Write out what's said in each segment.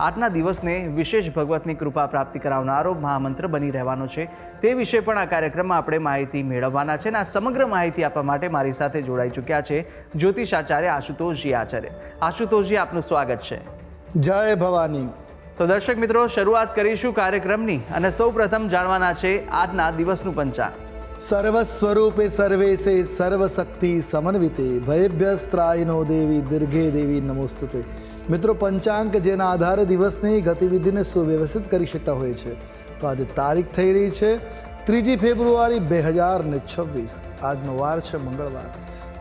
આજના દિવસને વિશેષ ભગવતની કૃપા પ્રાપ્તિ કરાવનારો મહામંત્ર બની રહેવાનો છે. તે વિશે પણ આ કાર્યક્રમમાં આપણે માહિતી મેળવવાના છે અને આ સમગ્ર માહિતી આપવા માટે મારી સાથે જોડાઈ ચૂક્યા છે જ્યોતિષ આચાર્ય આશુતોષજી આચાર્ય. આશુતોષજી આપનું સ્વાગત છે. જય ભવાની. તો દર્શક મિત્રો શરૂઆત કરીશું કાર્યક્રમની અને સૌ પ્રથમ જાણવાના છે આજના દિવસનું પંચાંગ. સર્વસ્વરૂપે સર્વેશે સર્વશક્તિ સમન્વિતે. ભયભ્યસ્ત્રાયનો દેવી દીર્ઘે દેવી નમોસ્તુતે. મિત્રો, પંચાંગ જેના આધારે દિવસની ગતિવિધિને સુવ્યવસ્થિત કરી શકતા હોય છે. તો આજે તારીખ થઈ રહી છે ત્રીજી ફેબ્રુઆરી બે હજાર ને છવ્વીસ. આજનો વાર છે મંગળવાર.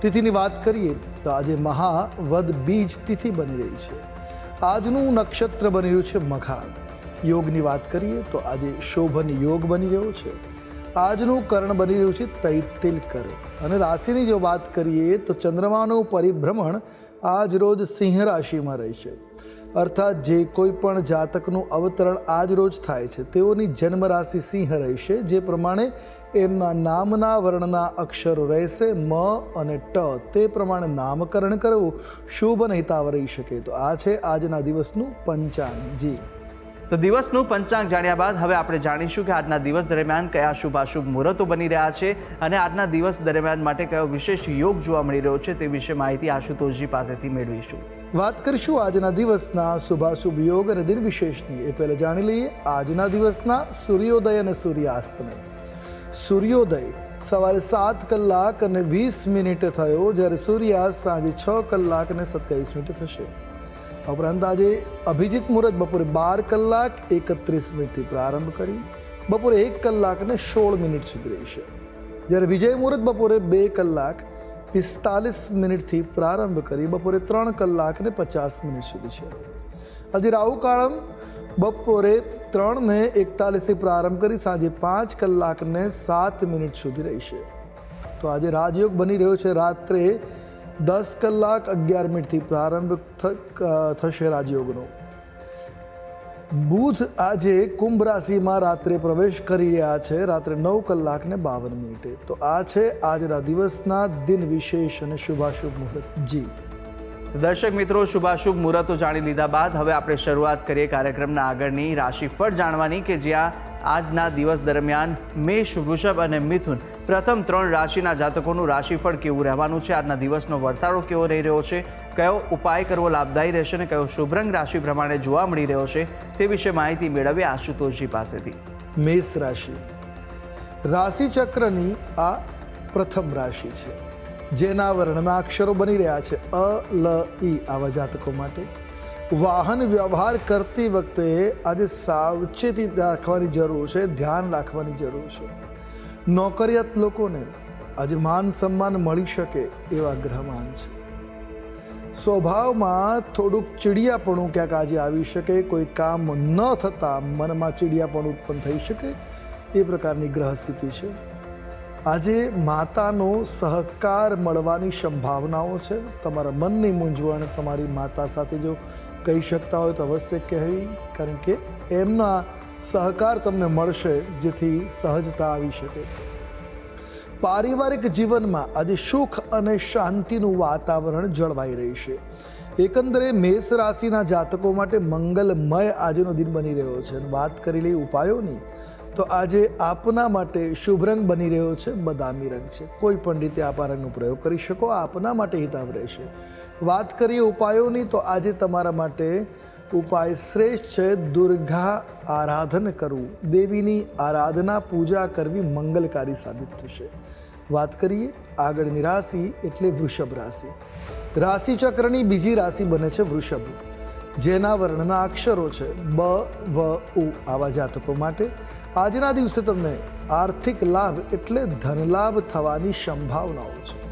તિથિની વાત કરીએ તો આજે મહાવદ બીજ તિથિ બની રહી છે. આજનું નક્ષત્ર બની રહ્યું છે મઘા યોગની વાત કરીએ તો આજે શોભન યોગ બની રહ્યો છે. આજનું કર્ણ બની રહ્યું છે તૈતિલકર અને રાશિની જો વાત કરીએ તો ચંદ્રમાનું પરિભ્રમણ આજ રોજ સિંહ રાશિમાં રહેશે અર્થાત જે કોઈ પણ જાતકનું અવતરણ આજ રોજ થાય છે, તેઓની જન્મ રાશિ સિંહ રહેશે, જે પ્રમાણે એમના નામના વર્ણના અક્ષરો રહેશે, મ અને ટ. તે પ્રમાણે નામકરણ કરવું શુભ નહિતાવ રહી શકે. તો આ છે આજના દિવસનું પંચાંગ જી. તો દિવસનું પંચાંગ જાણ્યા બાદ હવે આપણે જાણીશું કે આજના દિવસ દરમિયાન કયા શુભાશુભ મુહૂર્તો બની રહ્યા છે અને આજના દિવસ દરમિયાન માટે કયો વિશેષ યોગ જોવા મળી રહ્યો છે તે વિશે માહિતી આશુતોષજી પાસેથી મેળવીશું. વાત કરીશું આજના દિવસના શુભાશુભ યોગ અને દિન વિશેષની એ પહેલાં જાણી લઈએ આજના દિવસના સૂર્યોદય અને સૂર્યાસ્તને. સૂર્યોદય સવારે સાત કલાક અને વીસ મિનિટે થયો, જ્યારે સૂર્યાસ્ત સાંજે છ કલાક અને સત્યાવીસ મિનિટે થશે. ઉપરાંત આજે અભિજીત મુહૂર્ત બપોરે બાર કલાક એકત્રીસ મિનિટથી પ્રારંભ કરી બપોરે એક કલાક અને સોળ મિનિટ સુધી રહેશે જ્યારે વિજય મુહૂર્ત બપોરે બે કલાક પિસ્તાલીસ મિનિટથી પ્રારંભ કરી બપોરે ત્રણ કલાક ને પચાસ મિનિટ સુધી છે. આજે રાહુકાળમ બપોરે ત્રણને એકતાલીસથી પ્રારંભ કરી સાંજે પાંચ કલાકને સાત મિનિટ સુધી રહેશે તો આજે રાજયોગ બની રહ્યો છે રાત્રે દસ કલાક અગિયાર મિનિટથી પ્રારંભ થશે રાજયોગનો. બુધ આજે કુંભ રાશિમાં રાત્રે પ્રવેશ કરી રહ્યા છે. રાત્રે નવ કલાક ને બાવન મિનિટે. તો આ છે આજના દિવસના દિન વિશેષ અને શુભાશુભ મુહૂર્ત. જી. દર્શક મિત્રો, શુભાશુભ મુહૂર્તો જાણી લીધા બાદ હવે આપણે શરૂઆત કરીએ કાર્યક્રમના આગળની રાશિફળ જાણવાની કે જ્યાં આજના દિવસ દરમિયાન મેષ, વૃષભ અને મિથુન પ્રથમ ત્રણ રાશિના જાતકોનું રાશિફળ કેવું રહેવાનું છે? આજના દિવસનો વર્તારો કેવો રહી રહ્યો છે? કયો ઉપાય કરવો લાભદાયી રહેશે અને કયો શુભરંગ રાશિ પ્રમાણે જોવા મળી રહ્યો છે તે વિશે માહિતી મેળવીએ આશુતોષજી પાસેથી. મેષ રાશિ. રાશિ ચક્રની આ પ્રથમ રાશિ છે. જેના વર્ણના અક્ષરો બની રહ્યા છે અ, લ, ઈ આવા જાતકો માટે. વાહન વ્યવહાર કરતી વખતે આજે સાવચેતી રાખવાની જરૂર છે, ધ્યાન રાખવાની જરૂર છે. નોકરિયાત લોકોને આજે માન સન્માન મળી શકે એવા ગ્રહમાન છે. સ્વભાવમાં થોડુંક ચીડિયાપણું ક્યાંક આજે આવી શકે, કોઈ કામ ન થતાં મનમાં ચીડિયાપણું ઉત્પન્ન થઈ શકે એ પ્રકારની ગ્રહ સ્થિતિ છે. આજે માતાનો સહકાર મળવાની સંભાવનાઓ છે. તમારા મનની મૂંઝવણ તમારી માતા સાથે જો કહી શકતા હોય તો અવશ્ય કહેવી, કારણ કે એમના સહકાર તમને મળશે જેથી સહજતા આવી શકે. પારિવારિક જીવનમાં આજે સુખ અને શાંતિનું વાતાવરણ જળવાઈ રહેશે એકંદરે મેષ રાશિના જાતકો માટે મંગલમય આજનો દિન બની રહ્યો છે. અને વાત કરી લઈ ઉપાયોની, તો આજે આપના માટે શુભ રંગ બની રહ્યો છે. બદામી રંગ છે. કોઈ પણ રીતે આપ આ રંગનો પ્રયોગ કરી શકો. આપના માટે હિતાવ રહેશે. વાત કરીએ ઉપાયોની, તો આજે તમારા માટે ઉપાય શ્રેષ્ઠ છે, દુર્ગા આરાધન કરવું. દેવીની આરાધના, પૂજા કરવી મંગલકારી સાબિત થશે. વાત કરીએ આગળની રાશિ એટલે વૃષભ રાશિ. રાશિ ચક્રની બીજી રાશિ બને છે વૃષભ. જેના વર્ણના અક્ષરો છે બ, વ, ઉ આવા જાતકો માટે. આજના દિવસે તમને આર્થિક લાભ એટલે ધનલાભ થવાની સંભાવનાઓ છે.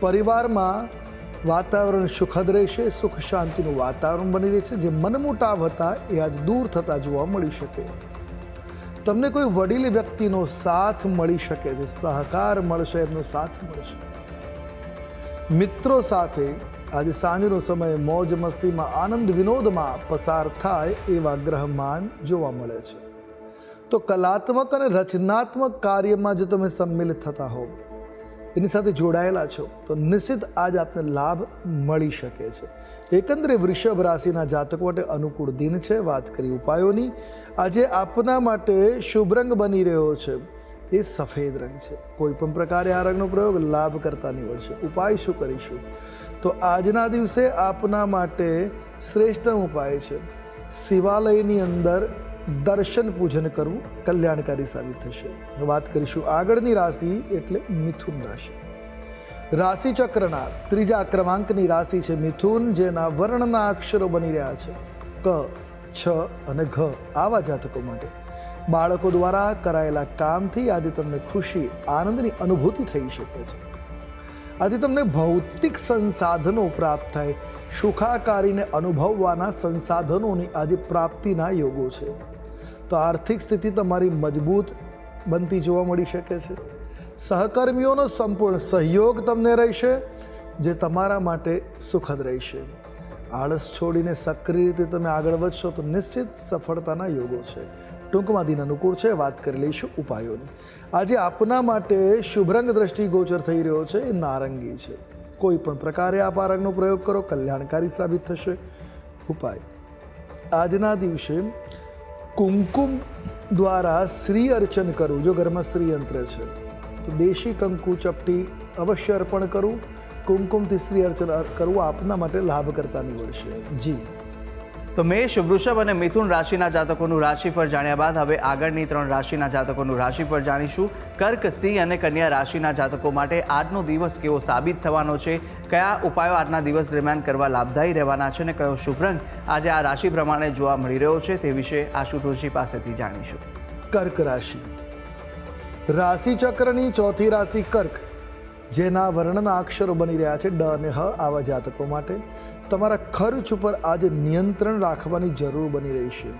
પરિવારમાં વાતાવરણ સુખદ રહેશે, સુખ શાંતિનું વાતાવરણ બની રહેશે. જે મનમોટાવ હતા, એ આજ દૂર થતા જોવા મળી શકે. તમને કોઈ વડીલ વ્યક્તિનો સાથ મળી શકે છે સહકાર મળશે, એમનો સાથ મળશે. મિત્રો સાથે આજે સાંજનો સમય મોજ મસ્તીમાં આનંદ વિનોદમાં પસાર થાય એવા ગ્રહમાન જોવા મળે છે. તો કલાત્મક અને રચનાત્મક કાર્યમાં જો તમે સંમિલિત થતા હો એની સાથે જોડાયેલા છો, તો નિશ્ચિત આજ આપને લાભ મળી શકે છે. એકંદરે વૃષભ રાશિના જાતકો માટે અનુકૂળ દિન છે, વાત કરી ઉપાયોની. આજે આપના માટે શુભ રંગ બની રહ્યો છે, એ સફેદ રંગ છે. કોઈ પણ પ્રકારે આ રંગનો પ્રયોગ લાભ કરતા નીવડશે. ઉપાય શું કરીશું? તો આજના દિવસે આપના માટે શ્રેષ્ઠ ઉપાય છે. શિવાલયની અંદર દર્શન પૂજન કરવું કલ્યાણકારી સાબિત થશે. વાત કરીશું આગળની રાશિ એટલે મિથુન રાશિ. રાશિ ચક્રના ત્રીજા ક્રમાંકની રાશિ છે મિથુન, જેના વર્ણના અક્ષરો બની રહ્યા છે. ક, છ અને ઘ આવા જાતકો માટે. બાળકો દ્વારા કરાયેલા કામથી આજે તમને ખુશી, આનંદની અનુભૂતિ થઈ શકે છે. આજે તમને ભૌતિક સંસાધનો પ્રાપ્ત થાય. સુખાકારીને અનુભવવાના સંસાધનોની આજે પ્રાપ્તિના યોગો છે. તો આર્થિક સ્થિતિ તમારી મજબૂત બનતી જોવા મળી શકે છે. સહકર્મીઓનો સંપૂર્ણ સહયોગ તમને રહેશે, જે તમારા માટે સુખદ રહેશે. આળસ છોડીને સક્રિય રીતે તમે આગળ વધશો તો નિશ્ચિત સફળતાના યોગો છે. ટૂંકમાં દિન અનુકૂળ છે, વાત કરી લઈશું ઉપાયોની. આજે આપના માટે શુભ રંગ દ્રષ્ટિ ગોચર થઈ રહ્યો છે, એ નારંગી છે. કોઈ પણ પ્રકારે આપ આ રંગનો પ્રયોગ કરો, કલ્યાણકારી સાબિત થશે. ઉપાય. આજના દિવસે કુમકુમ દ્વારા શ્રી અર્ચન કરવું જો ઘરમાં શ્રી યંત્ર છે. તો દેશી કંકુ ચપટી અવશ્ય અર્પણ કરવું કુમકુમથી શ્રી અર્ચન કરવું આપના માટે લાભ કરતા નીવડશે જી. તો મેષ, વૃષભ અને મિથુન રાશિના જાતકોનું રાશિફળ જાણ્યા બાદ હવે આગળની ત્રણ રાશિના જાતકોનું રાશિફળ જાણીશું. કર્ક, સિંહ અને કન્યા રાશિના જાતકો માટે આજનો દિવસ કેવો સાબિત થવાનો છે? કયા ઉપાયો આજના દિવસ દરમિયાન કરવા લાભદાયી રહેવાના છે અને કયો શુભ આજે આ રાશિ પ્રમાણે જોવા મળી રહ્યો છે તે વિશે આશુતોષજી પાસેથી જાણીશું. કર્ક રાશિ. રાશિ ચક્રની ચોથી રાશિ કર્ક, જેના વર્ણના અક્ષરો બની રહ્યા છે ડ અને હ આવા જાતકો માટે. તમારા ખર્ચ ઉપર આજે નિયંત્રણ રાખવાની જરૂર બની રહી છે.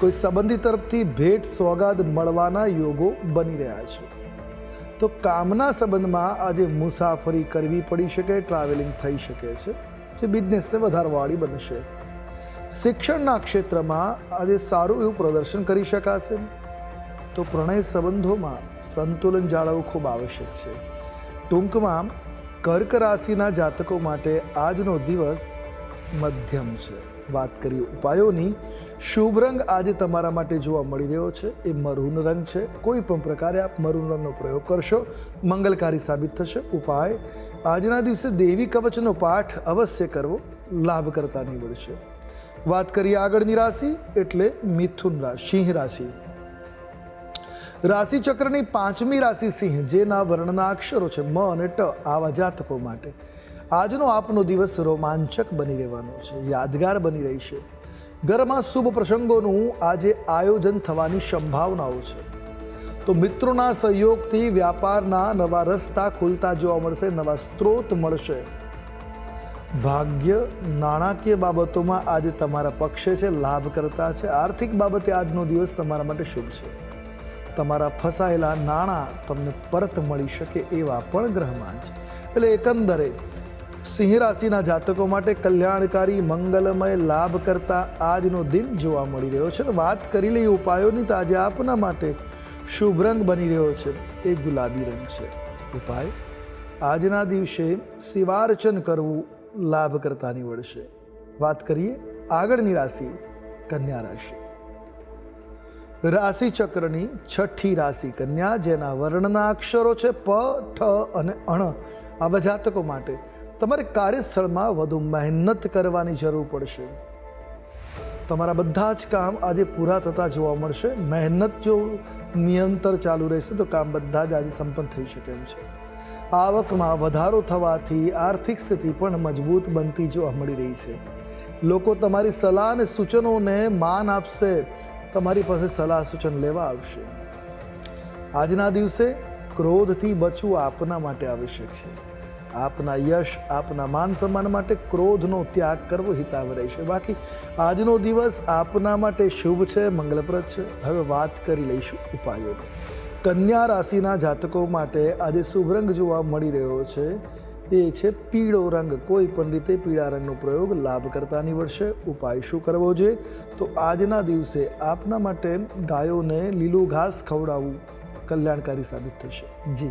કોઈ સંબંધી તરફથી ભેટ સોગાદ મળવાના યોગો બની રહ્યા છે. તો કામના સંબંધમાં આજે મુસાફરી કરવી પડી શકે ટ્રાવેલિંગ થઈ શકે છે, જે બિઝનેસને વધારવાળી બનશે. શિક્ષણના ક્ષેત્રમાં આજે સારું એવું પ્રદર્શન કરી શકાશે. તો પ્રણય સંબંધોમાં સંતુલન જાળવવું ખૂબ આવશ્યક છે. ટૂંકમાં કર્ક રાશિના જાતકો માટે આજનો દિવસ મધ્યમ છે. વાત કરીએ ઉપાયોની. શુભ રંગ આજે તમારા માટે જોવા મળી રહ્યો છે. એ મરૂન રંગ છે. કોઈ પણ પ્રકારે આપ મરૂન રંગનો પ્રયોગ કરશો. મંગલકારી સાબિત થશે. ઉપાય, આજના દિવસે દેવી કવચનો પાઠ અવશ્ય કરવો. લાભ કરતા નીવડશે. વાત કરીએ આગળની રાશિ, એટલે મિથુન રાશિ સિંહ રાશિ. રાશિ ચક્રની પાંચમી રાશિ સિંહ, જેના વર્ણના અક્ષરો છે મ અને ટ, આવા જાતકો માટે. આજનો આપનો દિવસ રોમાંચક બની રહેવાનો છે, યાદગાર બની રહી છે. ઘરમાં શુભ પ્રસંગોનું આજે આયોજન થવાની સંભાવનાઓ છે. તો મિત્રોના સહયોગથી વ્યાપારના નવા રસ્તા ખુલતા જોવા મળશે, નવા સ્ત્રોત મળશે. ભાગ્ય નાણાકીય બાબતોમાં આજે તમારા પક્ષે છે લાભ કરતા છે. આર્થિક બાબતે આજનો દિવસ તમારા માટે શુભ છે. તમારા ફસાયેલા નાણાં તમને પરત મળી શકે એવા પણ ગ્રહમાન છે. એટલે એકંદરે સિંહ રાશિના જાતકો માટે કલ્યાણકારી, મંગલમય, લાભ કરતા આજનો દિન જોવા મળી રહ્યો છે. વાત કરી લઈએ ઉપાયોની તો આજે આપના માટે શુભ રંગ બની રહ્યો છે. એ ગુલાબી રંગ છે. ઉપાય, આજના દિવસે શિવાર્ચન કરવું લાભ કરતા નીવડશે. વાત કરીએ આગળની રાશિ, કન્યા રાશિ. રાશિ ચક્રની છઠ્ઠી રાશિ કન્યા, જેના વર્ણના અક્ષરો છે પ, ઠ અને અણ. આવા જાતકો માટે તમારે કાર્યસ્થળમાં વધુ મહેનત કરવાની જરૂર પડશે. તમારા બધા જ કામ આજે પૂરા થતા જોવા મળશે. મહેનત જો નિયંતર ચાલુ રહેશે તો કામ બધા જ આજે સંપન્ન થઈ શકે એમ છે. આવકમાં વધારો થવાથી આર્થિક સ્થિતિ પણ મજબૂત બનતી જોવા મળી રહી છે. લોકો તમારી સલાહ અને સૂચનોને માન આપશે. તમારી પાસે સલાહ સૂચન લેવા આવશે. આજના દિવસે ક્રોધથી બચવું આપના માટે આવશ્યક છે. આપના યશ, આપના માન સન્માન માટે ક્રોધનો ત્યાગ કરવો હિતાવ રહેશે બાકી આજનો દિવસ આપના માટે શુભ છે, મંગલપ્રદ છે. હવે વાત કરી લઈશું ઉપાયોની કન્યા રાશિના જાતકો માટે આજે શુભ રંગ જોવા મળી રહ્યો છે. એ છે પીળો રંગ. કોઈ પણ રીતે પીળા રંગનો પ્રયોગ લાભ કરતા નીવડશે ઉપાય શું કરવો જોઈએ? તો આજના દિવસે આપના માટે ગાયોને લીલું ઘાસ ખવડાવવું કલ્યાણકારી સાબિત થશે. જી.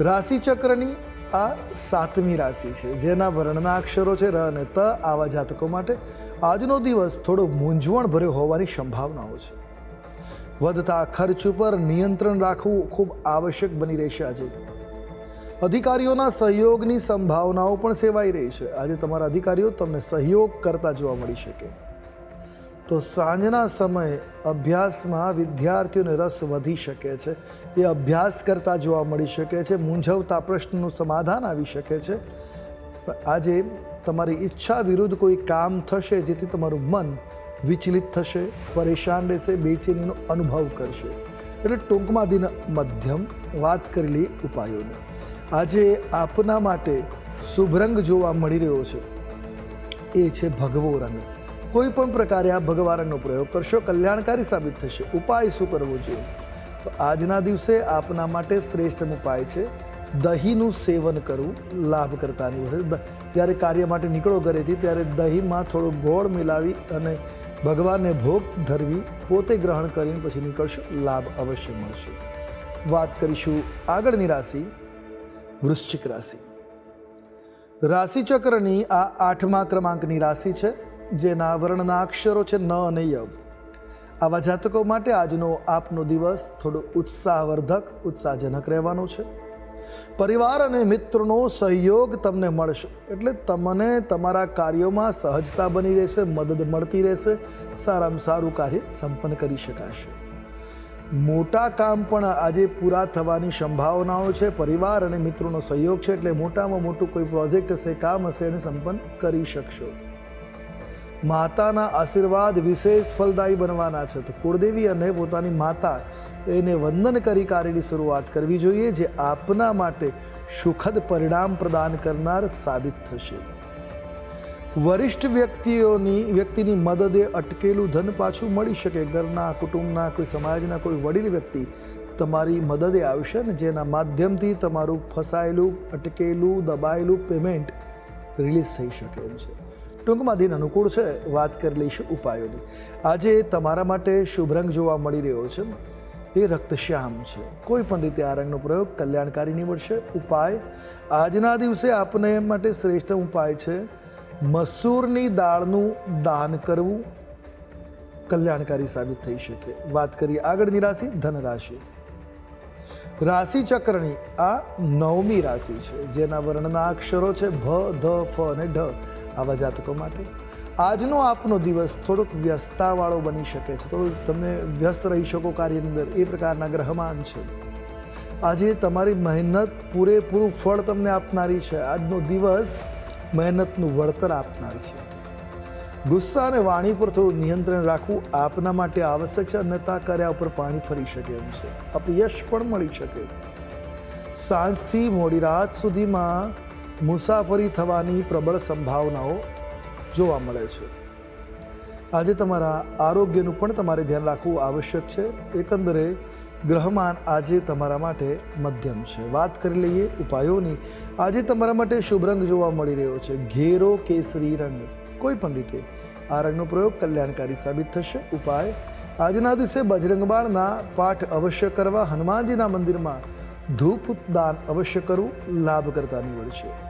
રાશિ ચક્રની આ સાતમી રાશિ છે, જેના વર્ણના અક્ષરો છે ર અને ત. આવા જાતકો માટે આજનો દિવસ થોડો મૂંઝવણ ભર્યો હોવાની સંભાવનાઓ છે. વધતા ખર્ચ ઉપર નિયંત્રણ રાખવું ખૂબ આવશ્યક બની રહેશે આજે. અધિકારીઓના સહયોગની સંભાવનાઓ પણ સેવાઈ રહી છે. આજે તમારા અધિકારીઓ તમને સહયોગ કરતા જોવા મળી શકે. તો સાંજના સમયે અભ્યાસમાં વિદ્યાર્થીઓને રસ વધી શકે છે. એ અભ્યાસ કરતા જોવા મળી શકે છે, મૂંઝવતા પ્રશ્નનું સમાધાન આવી શકે છે. આજે તમારી ઈચ્છા વિરુદ્ધ કોઈ કામ થશે જેથી તમારું મન વિચલિત થશે, પરેશાન રહેશે, બેચેનીનો અનુભવ કરશે. એટલે ટૂંકમાં દિન મધ્યમ વાત કરેલી ઉપાયોની. આજે આપના માટે શુભ રંગ જોવા મળી રહ્યો છે. એ છે ભગવો રંગ. કોઈ પણ પ્રકારે આ ભગવાનનો પ્રયોગ કરશો, કલ્યાણકારી સાબિત થશે. ઉપાય શું કરવો જોઈએ? તો આજના દિવસે આપના માટે શ્રેષ્ઠ ઉપાય છે, દહીંનું સેવન કરવું લાભ કરતા નીવડે જ્યારે કાર્ય માટે નીકળો ઘરેથી, ત્યારે દહીંમાં થોડો ગોળ મિલાવી અને ભગવાનને ભોગ ધરવી, પોતે ગ્રહણ કરીને પછી નીકળશો, લાભ અવશ્ય મળશે. વાત કરીશું આગળની રાશિ, વૃશ્ચિક રાશિ. રાશિચક્રની આ આઠમા ક્રમાંકની રાશિ છે જેના વર્ણના અક્ષરો છે ન અને યવ આવા જાતકો માટે આજનો આપનો દિવસ થોડો ઉત્સાહવર્ધક, ઉત્સાહજનક રહેવાનો છે. પરિવાર અને મિત્રોનો સહયોગ તમને મળશે. એટલે તમને તમારા કાર્યોમાં સહજતા બની રહેશે, મદદ મળતી રહેશે, સારામાં સારું કાર્ય સંપન્ન કરી શકાશે. મોટા કામ પણ આજે પૂરા થવાની સંભાવનાઓ છે. પરિવાર અને મિત્રોનો સહયોગ છે એટલે મોટામાં મોટું કોઈ પ્રોજેક્ટ હશે, કામ હશે, એને સંપન્ન કરી શકશો. માતાના આશીર્વાદ વિશેષ ફલદાયી બનવાના છે. તો કુળદેવી અને પોતાની માતા એને વંદન કરી કાર્યની શરૂઆત કરવી જોઈએ, જે આપના માટે સુખદ પરિણામ પ્રદાન કરનાર સાબિત થશે. વરિષ્ઠ વ્યક્તિઓની, વ્યક્તિની મદદે અટકેલું ધન પાછું મળી શકે. ઘરના, કુટુંબના, કોઈ સમાજના, કોઈ વડીલ વ્યક્તિ તમારી મદદે આવશે ને જેના માધ્યમથી તમારું ફસાયેલું, અટકેલું, દબાયેલું પેમેન્ટ રિલીઝ થઈ શકે એમ છે. ટૂંકમાં દિન અનુકૂળ છે, વાત કરી લઈશું ઉપાયોની. આજે તમારા માટે શુભ રંગ જોવા મળી રહ્યો છે. એ રક્તશ્યામ છે. કોઈ પણ રીતે આ રંગનો પ્રયોગ કલ્યાણકારી નીવડશે. ઉપાય, આજના દિવસે આપને માટે શ્રેષ્ઠ ઉપાય છે, મસૂરની દાળનું દાન કરવું. કલ્યાણકારી સાબિત થઈ શકે. વાત કરીએ આગળની રાશિ ધન રાશિ રાશિ ચક્રની આ નવમી રાશિ છે, જેના વર્ણના અક્ષરો છે, ભ, ધ, ફ અને ઢ. આવા જાતકો માટે. આજનો આપનો દિવસ થોડોક વ્યસ્તતાવાળો બની શકે છે. થોડુંક તમે વ્યસ્ત રહી શકો કાર્યની અંદર. એ પ્રકારના ગ્રહમાન છે. આજે તમારી મહેનત પૂરેપૂરું ફળ તમને આપનારી છે. આજનો દિવસ મહેનતનું વળતર આપનાર છે. ગુસ્સા અને વાણી પર થોડું નિયંત્રણ રાખવું આપના માટે આવશ્યક છે. અન્યથા કર્યા ઉપર પાણી ફરી શકે એમ છે. અપયશ પણ મળી શકે. સાંજથી મોડી રાત સુધીમાં મુસાફરી થવાની પ્રબળ સંભાવનાઓ જોવા મળે છે. આજે તમારા આરોગ્યનું પણ તમારે ધ્યાન રાખવું આવશ્યક છે. એકંદરે ગ્રહમાન આજે તમારા માટે મધ્યમ છે. વાત કરી લઈએ ઉપાયોની. આજે તમારા માટે શુભ રંગ જોવા મળી રહ્યો છે. ઘેરો કેસરી રંગ. કોઈ પણ રીતે. આ રંગનો પ્રયોગ કલ્યાણકારી સાબિત થશે. ઉપાય. આજના દિવસે બજરંગબાળના પાઠ અવશ્ય કરવા હનુમાનજીના મંદિરમાં ધૂપ દાન અવશ્ય કરવું લાભકર્તા નીવડશે.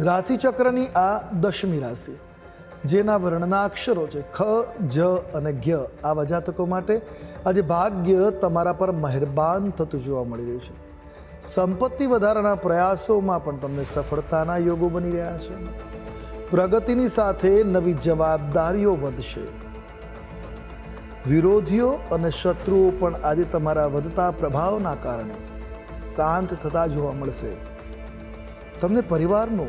રાશિ ચક્રની આ દશમી રાશિ, જેના વર્ણના અક્ષરો છે ખ, જ અને જ્ઞ આવા જાતકો માટે આજે ભાગ્ય તમારા પર મહેરબાન થતું જોવા મળી રહ્યું છે. સંપત્તિ વધારાના પ્રયાસોમાં પણ તમને સફળતાના યોગો બની રહ્યા છે. પ્રગતિની સાથે નવી જવાબદારીઓ વધશે. વિરોધીઓ અને શત્રુઓ પણ આજે તમારા વધતા પ્રભાવના કારણે શાંત થતા જોવા મળશે. તમને પરિવારનો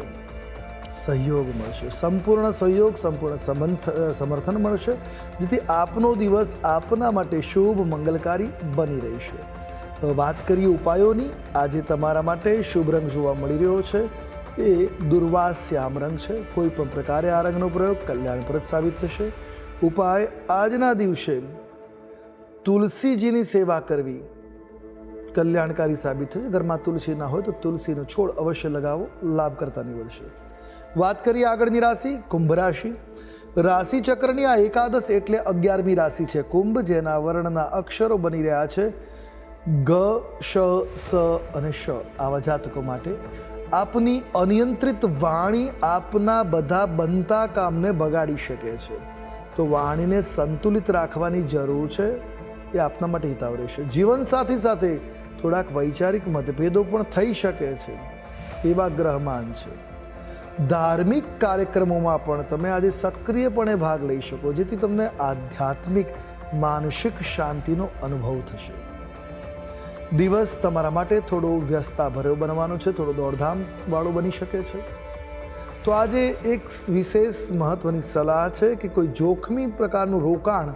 સહયોગ મળશે. સંપૂર્ણ સહયોગ, સંપૂર્ણ સમંથ સમર્થન મળશે, જેથી આપનો દિવસ આપના માટે શુભ, મંગલકારી બની રહેશે. વાત કરીએ ઉપાયોની. આજે તમારા માટે શુભ રંગ જોવા મળી રહ્યો છે. એ દુર્વાસ શ્યામ રંગ છે. કોઈ પણ પ્રકારે આ રંગનો પ્રયોગ કલ્યાણપ્રદ સાબિત થશે. ઉપાય આજના દિવસે. તુલસીજીની સેવા કરવી. કલ્યાણકારી સાબિત થશે ઘરમાં તુલસી ના હોય તો તુલસીનો છોડ અવશ્ય લગાવો. લાભ કરતા નીવડશે વાત કરીએ આગળની રાશિ, કુંભ રાશિ. રાશિ ચક્રની આ એકાદશ એટલે અગિયારમી રાશિ છે કુંભ, જેના વર્ણના અક્ષરો બની રહ્યા છે ગ, શ, સ અને શ. આવા જાતકો માટે આપની અનિયંત્રિત વાણી આપના બધા બનતા કામને બગાડી શકે છે. તો વાણીને સંતુલિત રાખવાની જરૂર છે. એ આપના માટે હિતાવ રહેશે. જીવનસાથી સાથે થોડાક વૈચારિક મતભેદો પણ થઈ શકે છે, એવા ગ્રહમાન છે. ધાર્મિક કાર્યક્રમોમાં પણ તમે આજે સક્રિયપણે ભાગ લઈ શકો, જેથી તમને આધ્યાત્મિક, માનસિક શાંતિનો અનુભવ થશે. દિવસ તમારા માટે થોડો વ્યસ્તા ભર્યો બનવાનો છે, થોડો દોડધામ વાળો બની શકે છે. તો આજે એક વિશેષ મહત્વની સલાહ છે કે કોઈ જોખમી પ્રકારનું રોકાણ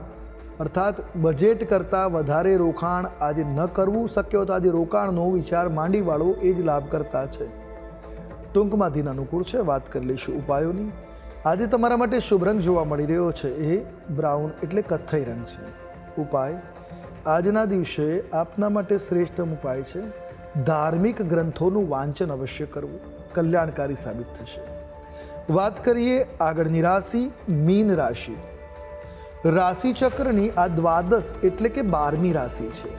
અર્થાત બજેટ કરતાં વધારે રોકાણ આજે ન કરવું શક્ય તો આજે રોકાણનો વિચાર માંડી વાળવો એ જ લાભકર્તા છે. ટૂંકમાં દિન અનુકૂળ છે, વાત કરી લઈશું ઉપાયોની. આજે તમારા માટે શુભ રંગ જોવા મળી રહ્યો છે. એ બ્રાઉન એટલે કથ્થઈ રંગ છે. ઉપાય, આજના દિવસે આપના માટે શ્રેષ્ઠ ઉપાય છે. ધાર્મિક ગ્રંથોનું વાંચન અવશ્ય કરવું. કલ્યાણકારી સાબિત થશે. વાત કરીએ આગળની રાશિ, મીન રાશિ. રાશિ ચક્રની આ દ્વાદશ એટલે કે બારમી રાશિ છે.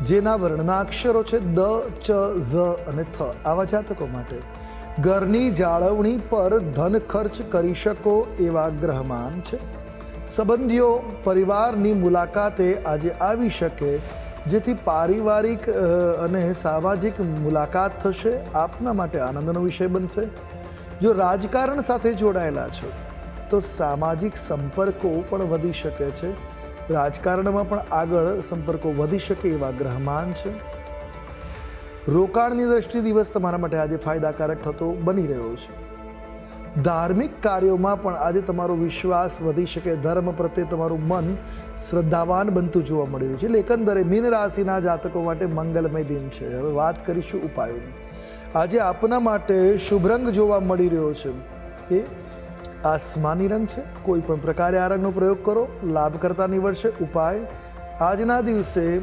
જેના વર્ણનાક્ષરો છે દ, ચ, ઝ અને થ. આવા જાતકો માટે ઘરની જાળવણી પર ધન ખર્ચ કરી શકો એવા ગ્રહમાન છે. સંબંધીઓ, પરિવારની મુલાકાતે આજે આવી શકે, જેથી પારિવારિક અને સામાજિક મુલાકાત થશે. આપના માટે આનંદનો વિષય બનશે. જો રાજકારણ સાથે જોડાયેલા છો તો સામાજિક સંપર્કો પણ વધી શકે છે. રાજકારણમાં પણ આગળ સંપર્કો વધી શકે એવા ગ્રહમાન છે. રોકાણની દ્રષ્ટિ દિવસ તમારા માટે આજે ફાયદાકારક થતો બની રહ્યો છે. ધાર્મિક કાર્યોમાં પણ આજે તમારો વિશ્વાસ વધી શકે, ધર્મ પ્રત્યે તમારું મન શ્રદ્ધાવાન બનતું જોવા મળી રહ્યું છે. એટલે એકંદરે મીન રાશિના જાતકો માટે મંગલમય દિન છે. હવે વાત કરીશું ઉપાયોની. આજે આપના માટે શુભ રંગ જોવા મળી રહ્યો છે. એ આસમાની રંગ છે. કોઈ પણ પ્રકારે આ રંગનો પ્રયોગ કરો. લાભ કરતા નીવડશે ઉપાય. આજના દિવસે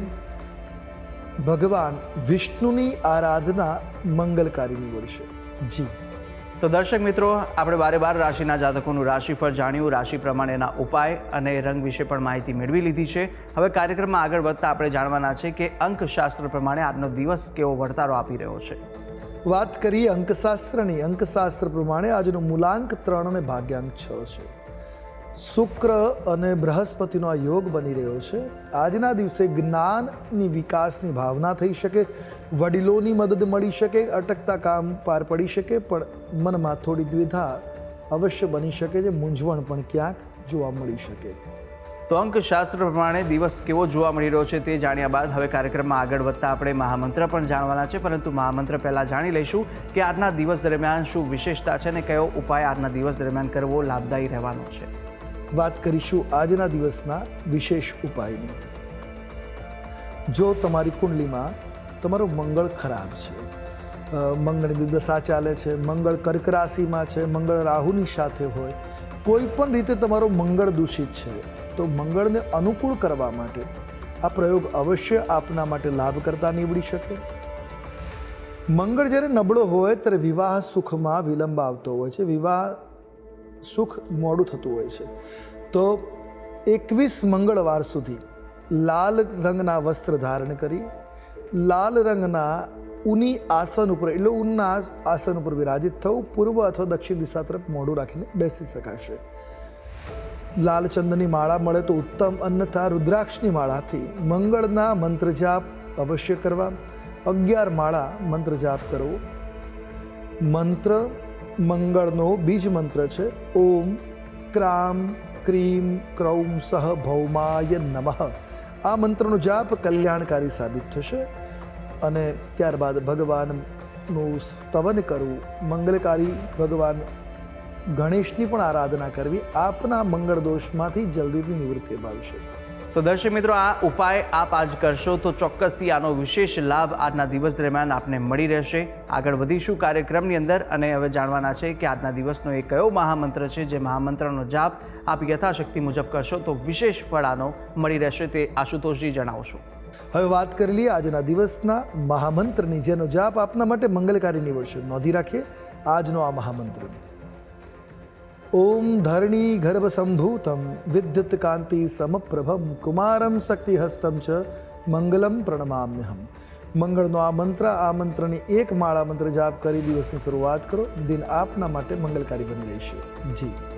ભગવાન વિષ્ણુની આરાધના મંગલકારી નીવડશે. જી. તો દર્શક મિત્રો, આપણે બારે બાર રાશિના જાતકોનું રાશિફળ જાણ્યું. રાશિ પ્રમાણેના ઉપાય અને રંગ વિશે પણ માહિતી મેળવી લીધી છે. હવે કાર્યક્રમમાં આગળ વધતા આપણે જાણવાના છે કે અંકશાસ્ત્ર પ્રમાણે આજનો દિવસ કેવો વળતારો આપી રહ્યો છે. વાત કરીએ અંકશાસ્ત્રની. અંકશાસ્ત્ર પ્રમાણે આજનો મૂલાંક ત્રણ અને ભાગ્યાંક છ છે. શુક્ર અને બૃહસ્પતિનો આ યોગ બની રહ્યો છે. આજના દિવસે જ્ઞાનની વિકાસની ભાવના થઈ શકે, વડીલોની મદદ મળી શકે, અટકતા કામ પાર પડી શકે, પણ મનમાં થોડી દ્વિધા અવશ્ય બની શકે છે, મૂંઝવણ પણ ક્યાંક જોવા મળી શકે. તો અંકશાસ્ત્ર પ્રમાણે દિવસ કેવો જોવા મળી રહ્યો છે તે જાણ્યા બાદ હવે કાર્યક્રમમાં આગળ વધતા આપણે મહામંત્ર પણ જાણવાના છે, પરંતુ મહામંત્ર પહેલાં જાણી લઈશું કે આજના દિવસ દરમિયાન શું વિશેષતા છે અને કયો ઉપાય આજના દિવસ દરમિયાન કરવો લાભદાયી રહેવાનો છે. વાત કરીશું આજના દિવસના વિશેષ ઉપાયની. જો તમારી કુંડલીમાં તમારો મંગળ ખરાબ છે મંગળની દશા ચાલે છે, મંગળ કર્ક રાશિમાં છે, મંગળ રાહુની સાથે હોય, કોઈ પણ રીતે તમારો મંગળ દૂષિત છે તો મંગળને અનુકૂળ કરવા માટે આ પ્રયોગ અવશ્ય આપના માટે લાભકર્તા નીવડી શકે. મંગળ જ્યારે નબળો હોય ત્યારે વિવાહ સુખમાં વિલંબ આવતો હોય છે. વિવાહ સુખ મોડું થતું હોય છે. તો એકવીસ મંગળવાર સુધી લાલ રંગના વસ્ત્ર ધારણ કરી, લાલ રંગના ઉની આસન ઉપર, એટલે ઉનના આસન ઉપર વિરાજિત થવું, પૂર્વ અથવા દક્ષિણ દિશા તરફ મોઢું રાખીને બેસી શકાશે. લાલ ચંદનની માળા મળે તો ઉત્તમ અન્યથા રુદ્રાક્ષની માળાથી. મંગળના મંત્ર જાપ અવશ્ય કરવા. અગિયાર માળા મંત્ર જાપ કરવો. મંત્ર, મંગળનો બીજ મંત્ર છે. ઓમ, ક્રામ, ક્રીમ, ક્રૌમ સહ ભૌમાય નમઃ. આ મંત્રનો જાપ કલ્યાણકારી સાબિત થશે. અને ત્યારબાદ ભગવાનનું સ્તવન કરવું. મંગલકારી ભગવાન ગણેશની પણ આરાધના કરવી આપના મંગળ દોષમાંથી જલ્દીથી નિવૃત્તિ અપાવશે. તો દર્શક મિત્રો આ ઉપાય આપ આજ કરશો તો ચોક્કસથી આનો વિશેષ લાભ આજના દિવસ દરમિયાન આપને મળી રહેશે. આગળ વધીશું કાર્યક્રમની અંદર અને હવે જાણવાના છે કે આજના દિવસનો એ કયો મહામંત્ર છે જે મહામંત્રનો જાપ આપ યથાશક્તિ મુજબ કરશો તો વિશેષ ફળ આનો મળી રહેશે તે આશુતોષજી જણાવશો. હવે વાત કરી લઈએ આજના દિવસના મહામંત્રની જેનો જાપ આપના માટે મંગલકારી નીવડશે. નોંધી રાખીએ આજનો આ મહામંત્ર ઓમ ધરણી ગર્ભ સંભૂતમ વિદ્યુત કાંતિ સમપ્રભમ કુમારમ શક્તિહસ્તમ ચ મંગલમ પ્રણમામ્યહમ મંગળનો આ મંત્ર, આ મંત્રની એક માળા મંત્ર જાપ કરી દિવસની શરૂઆત કરો. દિન આપના માટે મંગલકારી બની રહેશે જી.